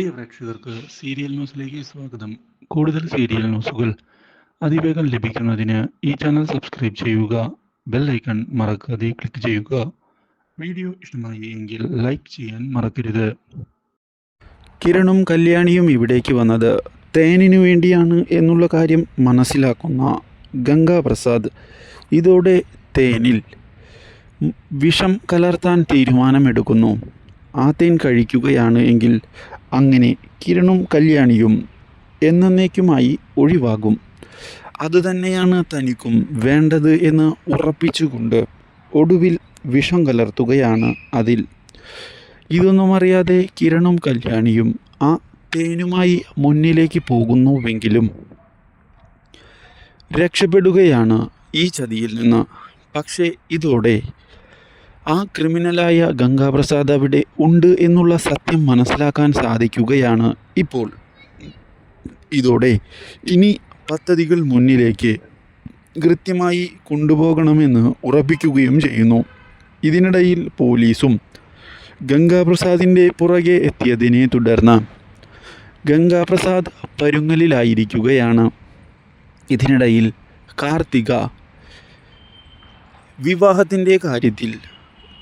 പ്രിയ പ്രേക്ഷകർക്ക് സീരിയൽ ന്യൂസിലേക്ക് സ്വാഗതം. കൂടുതൽ സീരിയൽ ന്യൂസുകൾ അതിവേഗം ലഭിക്കുന്നതിന് ഈ ചാനൽ സബ്സ്ക്രൈബ് ചെയ്യുക ബെൽ ഐക്കൺ മറക്കാതെ ക്ലിക്ക് ചെയ്യുക. വീഡിയോ ഇഷ്ടമായി എങ്കിൽ ലൈക്ക് ചെയ്യാൻ മറക്കരുത്. കിരണും കല്യാണിയും ഇവിടേക്ക് വന്നത് തേനിനു വേണ്ടിയാണ് എന്നുള്ള കാര്യം മനസ്സിലാക്കുന്ന ഗംഗാപ്രസാദ്. ഇതോടെ തേനിൽ വിഷം കലർത്താൻ തീരുമാനമെടുക്കുന്നു. ആ തേൻ കഴിക്കുകയാണ് എങ്കിൽ അങ്ങനെ കിരണും കല്യാണിയും എന്നേക്കുമായി ഒഴിവാകും. അതുതന്നെയാണ് തനിക്കും വേണ്ടത് എന്ന് ഉറപ്പിച്ചുകൊണ്ട് ഒടുവിൽ വിഷം കലർത്തുകയാണ് അതിൽ. ഇതൊന്നും അറിയാതെ കിരണും കല്യാണിയും ആ തേനുമായി മുന്നിലേക്ക് പോകുന്നുവെങ്കിലും രക്ഷപ്പെടുകയാണ് ഈ ചതിയിൽ നിന്ന്. പക്ഷേ ഇതോടെ ആ ക്രിമിനലായ ഗംഗാപ്രസാദ് അവിടെ ഉണ്ട് എന്നുള്ള സത്യം മനസ്സിലാക്കാൻ സാധിക്കുകയാണ് ഇപ്പോൾ. ഇതോടെ ഇനി പദ്ധതികൾ മുന്നിലേക്ക് കൃത്യമായി കൊണ്ടുപോകണമെന്ന് ഉറപ്പിക്കുകയും ചെയ്യുന്നു. ഇതിനിടയിൽ പോലീസും ഗംഗാപ്രസാദിന്റെ പുറകെ എത്തിയതിനെ തുടർന്ന് ഗംഗാപ്രസാദ് പരുങ്ങലിലായിരിക്കുകയാണ്. ഇതിനിടയിൽ കാർത്തിക വിവാഹത്തിന്റെ കാര്യത്തിൽ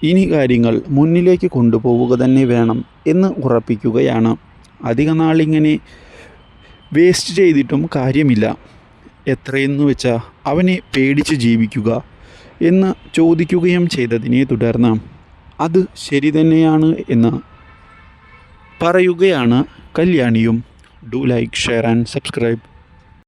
ഇനി കാര്യങ്ങൾ മുന്നിലേക്ക് കൊണ്ടുപോവുക തന്നെ വേണം എന്ന് ഉറപ്പിക്കുകയാണ്. അധിക നാളിങ്ങനെ വേസ്റ്റ് ചെയ്തിട്ടും കാര്യമില്ല. എത്രയെന്ന് വെച്ചാൽ അവനെ പേടിച്ച് ജീവിക്കുക എന്ന് ചോദിക്കുകയും ചെയ്തതിനെ തുടർന്ന് അത് ശരി തന്നെയാണ് എന്ന് പറയുകയാണ് കല്യാണിയും. Do like share and subscribe.